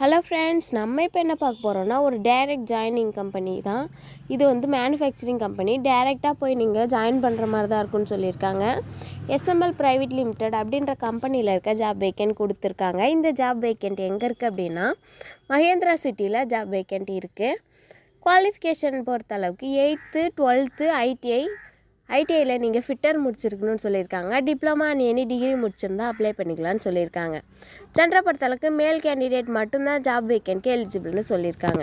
Hello friends நம்ம இப்போ என்ன பார்க்க போகிறோம்னா ஒரு டைரக்ட் ஜாயினிங் கம்பெனி தான். இது வந்து மேனுஃபேக்சரிங் கம்பெனி டைரெக்டாக போய் நீங்கள் ஜாயின் பண்ணுற மாதிரி தான் இருக்கும்னு சொல்லியிருக்காங்க. எஸ்எம்எல் ப்ரைவேட் லிமிடெட் அப்படின்ற கம்பெனியில் இருக்க ஜாப் வேக்கெண்ட் கொடுத்துருக்காங்க. இந்த ஜாப் வேக்கெண்ட் எங்கே இருக்குது அப்படின்னா மகேந்திரா சிட்டியில் ஜாப் வேக்கெண்ட் இருக்குது குவாலிஃபிகேஷன் பொறுத்த அளவுக்கு எயித்து டுவெல்த்து ஐடிஐ ஐடிஐயில் நீங்கள் ஃபிட்டர் முடிச்சிருக்கணும்னு சொல்லியிருக்காங்க. டிப்ளமா நீ எனி டிகிரி முடிச்சிருந்தா அப்ளை பண்ணிக்கலாம்னு சொல்லியிருக்காங்க. ஜென்டரை பொறுத்தளவுக்கு மேல் கேண்டிடேட் மட்டும்தான் ஜாப் வேக்கன்ட்க்கு எலிஜிபிள்னு சொல்லியிருக்காங்க.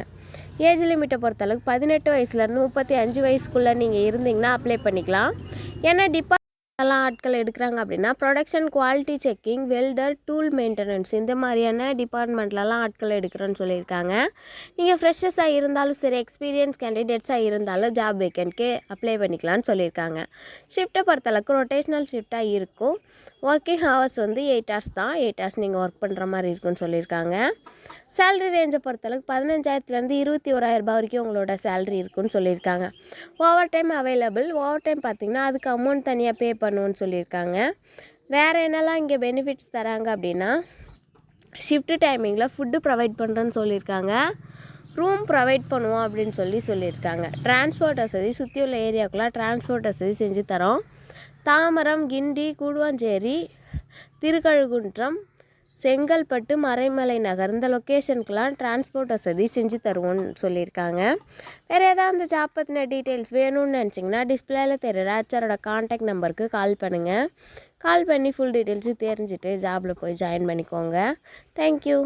ஏஜ் லிமிட்டை பொறுத்தளவுக்கு பதினெட்டு வயசுலேருந்து முப்பத்தி அஞ்சு வயசுக்குள்ளே நீங்கள் இருந்தீங்கன்னா அப்ளை பண்ணிக்கலாம். ஏன்னா டிபார்ட்மெண்ட் எல்லாம் ஆட்கள் எடுக்கிறாங்க அப்படின்னா production quality checking welder tool maintenance இந்த மாதிரியான டிபார்ட்மெண்ட்லலாம் ஆட்கள் எடுக்கிறோன்னு சொல்லியிருக்காங்க. நீங்கள் ஃப்ரெஷர்ஸாக இருந்தாலும் சரி எக்ஸ்பீரியன்ஸ் கேண்டிடேட்ஸாக இருந்தாலும் ஜாப் வேக்கன்ட்க்கு அப்ளை பண்ணிக்கலாம்னு சொல்லியிருக்காங்க. ஷிஃப்ட்டை பொறுத்தளவுக்கு ரொட்டேஷ்னல் ஷிஃப்ட்டாக இருக்கும். ஒர்க்கிங் ஹவர்ஸ் வந்து எயிட் ஹவர்ஸ் தான். எயிட் ஹவர்ஸ் நீங்கள் ஒர்க் பண்ணுற மாதிரி இருக்குன்னு சொல்லியிருக்காங்க. சேல்ரி ரேஞ்சை பொறுத்தளவுக்கு பதினஞ்சாயிரத்துலேருந்து இருபத்தி ஓராயிரரூபா வரைக்கும் உங்களோட சேல்ரி இருக்குன்னு சொல்லியிருக்காங்க. Over time available over time பார்த்திங்கன்னா அதுக்கு அமௌண்ட் தனியாக பே பண்ணுவோன்னு சொல்லியிருக்காங்க. வேறு என்னெல்லாம் இங்கே பெனிஃபிட்ஸ் தராங்க அப்படின்னா ஷிஃப்ட் டைமிங்கில் ஃபுட்டு ப்ரொவைட் பண்ணுறேன்னு சொல்லியிருக்காங்க. ரூம் ப்ரொவைட் பண்ணுவோம் அப்படின்னு சொல்லி சொல்லியிருக்காங்க. டிரான்ஸ்போர்ட் வசதி சுற்றி உள்ள ஏரியாவுக்குலாம் டிரான்ஸ்போர்ட் வசதி செஞ்சு தரோம். தாமரம் கிண்டி கூடுவாஞ்சேரி திருக்கழுகுன்றம் செங்கல்பட்டு மறைமலை நகர் இந்த லொக்கேஷனுக்கெலாம் டிரான்ஸ்போர்ட் வசதி செஞ்சு தருவோம்னு சொல்லியிருக்காங்க. வேறு ஏதாவது அந்த ஜாப் பற்றின டீட்டெயில்ஸ் வேணும்னு நினச்சிங்கன்னா டிஸ்பிளேல தெரியுற ஆச்சாரோட காண்டாக்ட் நம்பருக்கு கால் பண்ணுங்கள் கால் பண்ணி ஃபுல் டீட்டெயில்ஸு தெரிஞ்சுட்டு ஜாபில் போய் ஜாயின் பண்ணிக்கோங்க. தேங்க்யூ